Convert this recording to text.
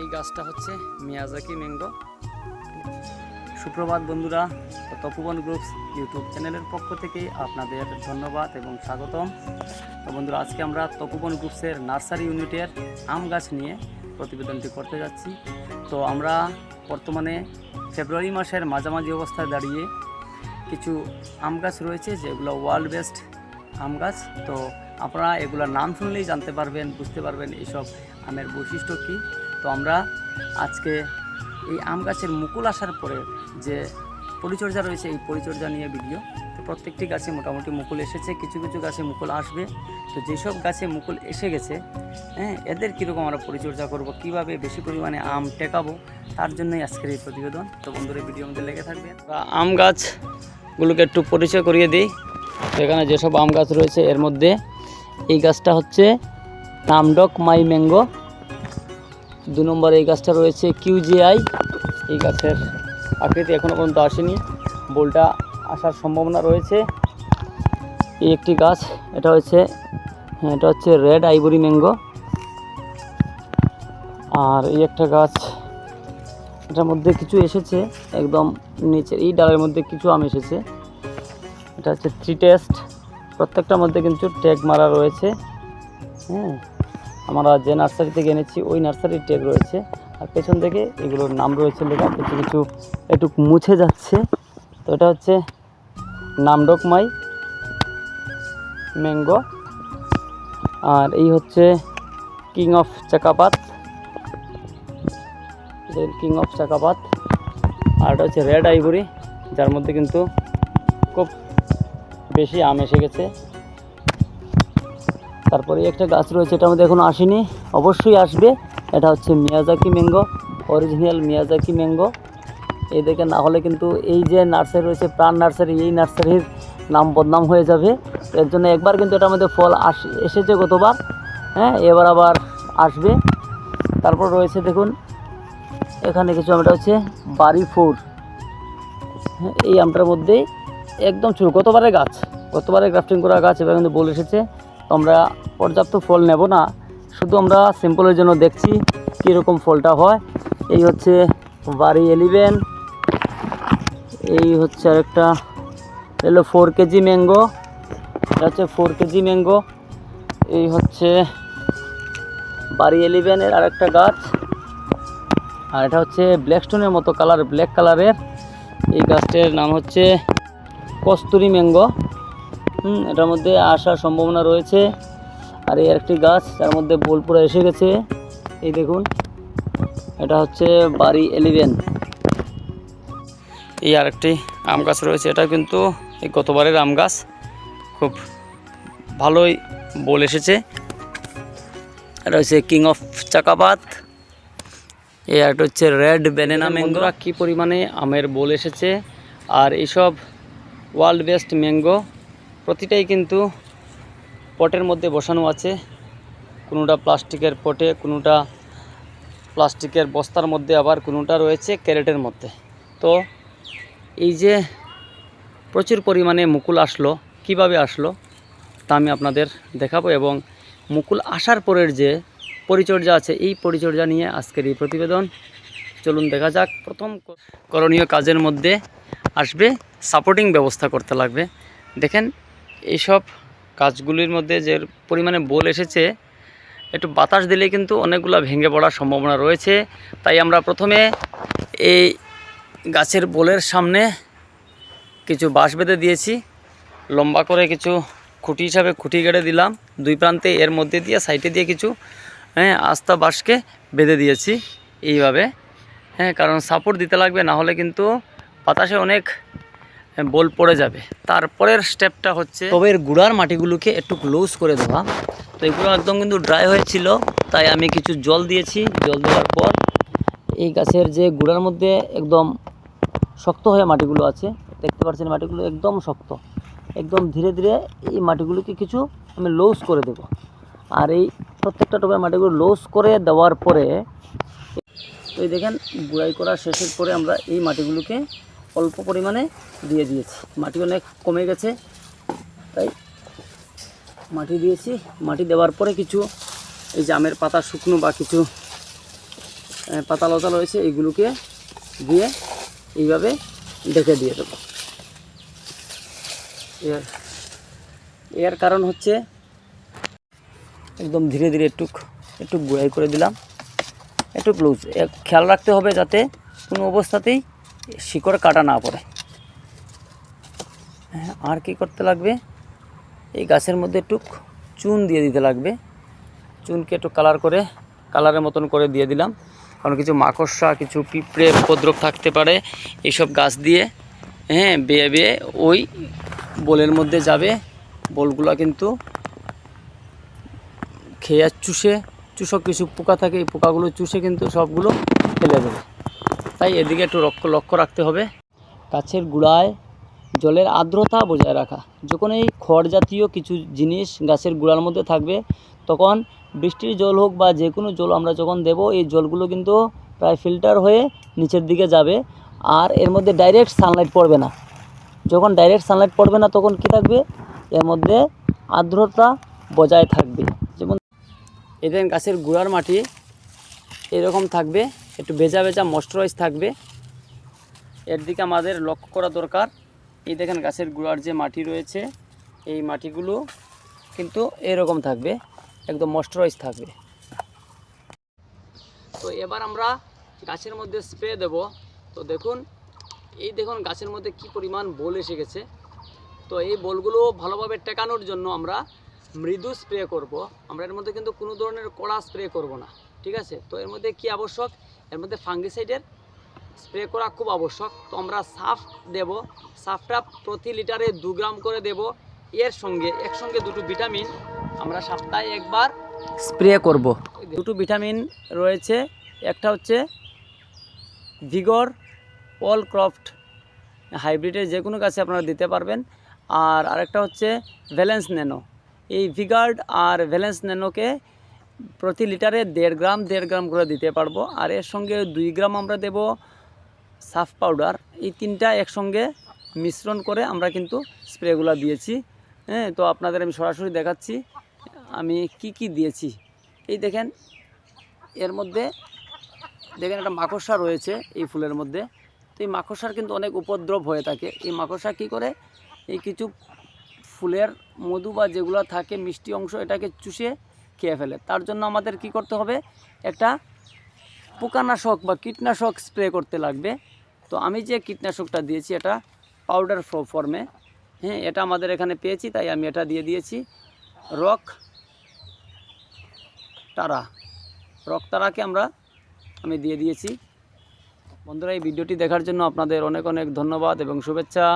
এই গাছটা হচ্ছে মিয়াজাকি ম্যাঙ্গো। সুপ্রভাত বন্ধুরা, তপুবন গ্রুপস ইউটিউব চ্যানেলের পক্ষ থেকে আপনাদের ধন্যবাদ এবং স্বাগতম। তো বন্ধুরা, আজকে আমরা তপুবন গ্রুপসের নার্সারি ইউনিটের আম গাছ নিয়ে প্রতিবেদনটি করতে যাচ্ছি। তো আমরা বর্তমানে ফেব্রুয়ারি মাসের মাঝামাঝি অবস্থায় দাঁড়িয়ে কিছু আম গাছ রয়েছে, যেগুলো ওয়ার্ল্ড বেস্ট আম গাছ। তো আপনারা এগুলোর নাম শুনলেই জানতে পারবেন, বুঝতে পারবেন এইসব আমের বৈশিষ্ট্য কী। তো আমরা আজকে এই আম গাছের মুকুল আসার পরে যে পরিচর্যা রয়েছে, এই পরিচর্যা নিয়ে ভিডিও তো প্রত্যেকটি গাছে মোটামুটি মুকুল এসেছে, কিছু কিছু গাছে মুকুল আসবে। তো যেসব গাছে মুকুল এসে গেছে হ্যাঁ এদের কীরকম আমরা পরিচর্যা করব, কীভাবে বেশি পরিমাণে আম টেকাবো, তার জন্যই আজকের এই প্রতিবেদন। তো বন্ধুরা ভিডিও আমাদের লেগে থাকবে। আম গাছগুলোকে একটু পরিচয় করিয়ে দিই। এখানে যেসব আম গাছ রয়েছে, এর মধ্যে এই গাছটা হচ্ছে নামডক মাই ম্যাঙ্গো দু নম্বর এই গাছটা রয়েছে কিউজিআই এই গাছের আকৃতি এখনও পর্যন্ত আসেনি। বোলটা আসার সম্ভাবনা রয়েছে। এই একটি গাছ এটা হচ্ছে হ্যাঁ, এটা হচ্ছে রেড আইভরি ম্যাঙ্গো। আর এই একটা গাছ এটার মধ্যে কিছু এসেছে একদম নিচে এই ডালের মধ্যে কিছু আম এসেছে। এটা হচ্ছে থ্রি টেস্ট প্রত্যেকটার মধ্যে কিন্তু ট্যাগ মারা রয়েছে। হ্যাঁ আমরা যে নার্সারি থেকে এনেছি, ওই নার্সারির ট্যাগ রয়েছে। আর পেছন থেকে এগুলোর নাম রয়েছে লেখা, কিছু কিছু একটু মুছে যাচ্ছে। তো এটা হচ্ছে নামডকমাই ম্যাঙ্গো। আর এই হচ্ছে king of Chakapat. King of Chakapat. আর এটা হচ্ছে রেড আইভরি, যার মধ্যে কিন্তু খুব বেশি আম এসে গেছে। তারপরে একটা গাছ রয়েছে, এটা আমাদের এখনও আসেনি, অবশ্যই আসবে। এটা হচ্ছে Miyazaki mango original Miyazaki mango. এই দেখে না হলে কিন্তু এই যে নার্সারি রয়েছে, প্রাণ নার্সারি, এই নার্সারির নাম বদনাম হয়ে যাবে। এর জন্য একবার কিন্তু এটা আমাদের ফল আস, এসেছে গতবার হ্যাঁ এবার আবার আসবে। তারপর রয়েছে দেখুন, এখানে কিছু আমটা হচ্ছে বাড়ি ফোর হ্যাঁ এই আমটার মধ্যেই একদম ছোটো, গতবারের গাছ গতবারে গ্রাফটিং করা গাছ এবার কিন্তু বলে এসেছে। আমরা পর্যাপ্ত ফল নেব না। শুধু আমরা সিম্পলের জন্য দেখছি কীরকম ফলটা হয়। এই হচ্ছে বাড়ি এলিভেন এই হচ্ছে আরেকটা এলো ফোর কেজি ম্যাঙ্গো এটা হচ্ছে ফোর কেজি ম্যাঙ্গো এই হচ্ছে বাড়ি এলিভেনের আরেকটা গাছ। আর এটা হচ্ছে ব্ল্যাক স্টোনের মতো কালার ব্ল্যাক কালারের এই গাছটার নাম হচ্ছে কস্তুরি ম্যাঙ্গো এটার মধ্যে আসার সম্ভাবনা রয়েছে। আর এই একটি গাছ তার মধ্যে বোলপুরা এসে গেছে। এই দেখুন এটা হচ্ছে বাড়ি এলিভেন এই আরেকটি আম গাছ রয়েছে এটা কিন্তু এই গতবারের আম গাছ। খুব ভালোই বোল এসেছে। এটা হচ্ছে কিং অফ চাকাপাত। এই একটা হচ্ছে রেড ব্যানানা ম্যাঙ্গো কী পরিমাণে আমের বোল এসেছে। আর এইসব ওয়ার্ল্ড বেস্ট ম্যাঙ্গো প্রতিটাই কিন্তু পটের মধ্যে বসানো আছে। কোনোটা প্লাস্টিকের পটে, কোনোটা প্লাস্টিকের বস্তার মধ্যে, আবার কোনোটা রয়েছে ক্যারেটের মধ্যে। তো এই যে প্রচুর পরিমাণে মুকুল আসলো, কীভাবে আসলো তা আমি আপনাদের দেখাবো এবং মুকুল আসার পরের যে পরিচর্যা আছে, এই পরিচর্যা নিয়ে আজকের এই প্রতিবেদন। চলুন দেখা যাক, প্রথম করণীয় কাজের মধ্যে আসবে সাপোর্টিং ব্যবস্থা করতে লাগবে। দেখেন এইসব গাছগুলির মধ্যে যে পরিমাণে বোল এসেছে, একটু বাতাস দিলে কিন্তু অনেকগুলো ভেঙে পড়ার সম্ভাবনা রয়েছে। তাই আমরা প্রথমে এই গাছের বোলের সামনে কিছু বাঁশ বেঁধে দিয়েছি। লম্বা করে কিছু খুঁটি হিসাবে খুঁটি গেড়ে দিলাম। দুই প্রান্তে এর মধ্যে দিয়ে সাইডে দিয়ে কিছু হ্যাঁ আস্তা বাঁশকে বেঁধে দিয়েছি এইভাবে। হ্যাঁ কারণ সাপোর্ট দিতে লাগবে, না হলে কিন্তু বাতাসে অনেক বোল পড়ে যাবে। তারপরের স্টেপটা হচ্ছে টবের গুড়ার মাটিগুলোকে একটু লুজ করে দেওয়া। তো এগুলো একদম কিন্তু ড্রাই হয়েছিল, তাই আমি কিছু জল দিয়েছি। জল দেওয়ার পর এই গাছের যে গুড়ার মধ্যে একদম শক্ত হয়ে মাটিগুলো আছে, দেখতে পাচ্ছেন মাটিগুলো একদম শক্ত। একদম ধীরে ধীরে এই মাটিগুলোকে কিছু আমি লুজ করে দেব। আর এই প্রত্যেকটা টবের মাটিগুলো লুজ করে দেওয়ার পরে তো এই দেখেন, গুড়াই করা শেষের পরে আমরা এই মাটিগুলোকে অল্প পরিমাণে দিয়ে দিয়েছি। মাটি অনেক কমে গেছে, তাই মাটি দিয়েছি। মাটি দেওয়ার পরে কিছু এই জামের পাতা শুকনো বা কিছু পাতা লতা রয়েছে এইগুলোকে দিয়ে এইভাবে ঢেকে দিয়ে দেবো। এর এর কারণ হচ্ছে একদম ধীরে ধীরে একটু একটু গুঁড়াই করে দিলাম। একটু লুজ খেয়াল রাখতে হবে যাতে কোনো অবস্থাতেই শিকড় কাটা না পড়ে। হ্যাঁ, আর কি করতে লাগবে? এই গাছের মধ্যে একটু চুন দিয়ে দিতে লাগবে। চুনকে একটু কালার করে কালারের মতন করে দিয়ে দিলাম। কারণ কিছু মাকড়সা কিছু পিঁপড়ে উপদ্রব থাকতে পারে। এইসব গাছ দিয়ে হ্যাঁ বেয়ে বেয়ে ওই বোলের মধ্যে যাবে। বোলগুলো কিন্তু খেয়ে চুষে চুষক কিছু পোকা থাকে এই পোকাগুলো চুষে কিন্তু সবগুলো ফেলে দেবে। তাই এদিকে একটু লক্ষ্য লক্ষ্য রাখতে হবে। গাছের গুড়ায় জলের আর্দ্রতা বজায় রাখা। যখন এই খড় জাতীয় কিছু জিনিস গাছের গুঁড়ার মধ্যে থাকবে, তখন বৃষ্টির জল হোক বা যে কোনো জল আমরা যখন দেব, এই জলগুলো কিন্তু প্রায় ফিল্টার হয়ে নিচের দিকে যাবে আর এর মধ্যে ডাইরেক্ট সানলাইট পড়বে না। যখন ডাইরেক্ট সানলাইট পড়বে না, তখন কি থাকবে? এর মধ্যে আর্দ্রতা বজায় থাকবে। যেমন এদের গাছের গুঁড়ার মাটি এরকম থাকবে। একটু ভেজা ভেজা ময়েশ্চারাইজ থাকবে। এর দিকে আমাদের লক্ষ্য করা দরকার, এই দেখেন গাছের গুঁড়ার যে মাটি রয়েছে, এই মাটিগুলো কিন্তু এরকম থাকবে, একদম ময়েশ্চারাইজ থাকবে। তো এবার আমরা গাছের মধ্যে স্প্রে দেব। তো দেখুন, এই দেখুন গাছের মধ্যে কি পরিমাণ বোল এসে গেছে। তো এই বোলগুলো ভালোভাবে টেকানোর জন্য আমরা মৃদু স্প্রে করব। আমরা এর মধ্যে কিন্তু কোনো ধরনের কড়া স্প্রে করব না, ঠিক আছে? তো এর মধ্যে কি আবশ্যক? এর মধ্যে ফাঙ্গিসাইডের স্প্রে করা খুব আবশ্যক। তো আমরা সাফ দেব সাফটা প্রতি লিটারে দু গ্রাম করে দেব। এর সঙ্গে একসঙ্গে দুটো ভিটামিন আমরা সপ্তাহে একবার স্প্রে করব। দুটো ভিটামিন রয়েছে। একটা হচ্ছে ভিগর অল ক্রফট হাইব্রিডের যে কোনো গাছে আপনারা দিতে পারবেন। আর আরেকটা হচ্ছে ভ্যালেন্স ন্যানো এই ভিগার্ড আর ভ্যালেন্স ন্যানোকে প্রতি লিটারে দেড় গ্রাম দেড় গ্রাম করে দিতে পারব। আর এর সঙ্গে দুই গ্রাম আমরা দেব সাফ পাউডার। এই তিনটা একসঙ্গে মিশ্রণ করে আমরা কিন্তু স্প্রেগুলো দিয়েছি। হ্যাঁ তো আপনাদের আমি সরাসরি দেখাচ্ছি, আমি কি কি দিয়েছি। এই দেখেন, এর মধ্যে দেখেন একটা মাকড়সা রয়েছে এই ফুলের মধ্যে। তো এই মাকড়সার কিন্তু অনেক উপদ্রব হয়ে থাকে। এই মাকড়সা কি করে? এই কিছু ফুলের মধু বা যেগুলো থাকে, মিষ্টি অংশ এটাকে চুষে খেয়ে ফেলে। তার জন্য আমাদের কি করতে হবে? একটা পোকানাশক বা কীটনাশক স্প্রে করতে লাগবে। তো আমি যে কীটনাশকটা দিয়েছি, এটা পাউডার ফর্মে হ্যাঁ এটা আমাদের এখানে পেয়েছি, তাই আমি এটা দিয়ে দিয়েছি। রক তারা। রক তারাকে আমরা, আমি দিয়ে দিয়েছি। বন্ধুরা, এই ভিডিওটি দেখার জন্য আপনাদের অনেক অনেক ধন্যবাদ এবং শুভেচ্ছা।